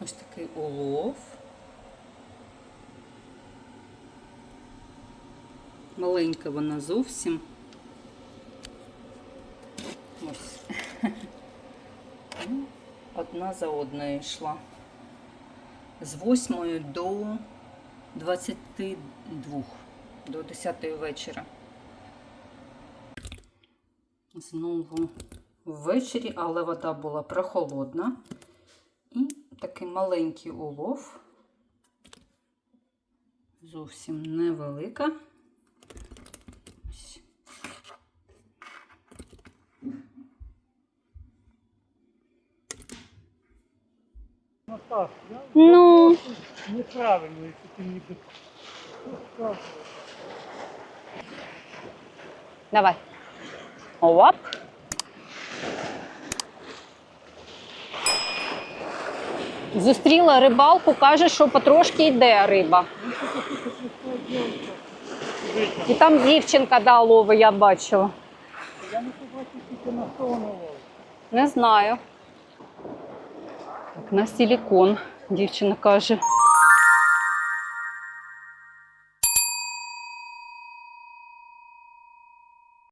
Ось такий улов. Маленька вона зовсім. Ось. Ну, Одна за одною йшла. З 8 до 22, до 10 вечора. Знову ввечері, але вода була прохолодна. І такий маленький улов. Зовсім невелика. Ось. Наташ, я Ну, неправильно, если ты мне бы сказал. давай. Оп. Зустріла рибалку, каже, що потрошки йде риба. І там дівчинка да, лови, я бачила. Я не побачив тільки на що ловить. Не знаю. Так, на силікон, дівчина каже.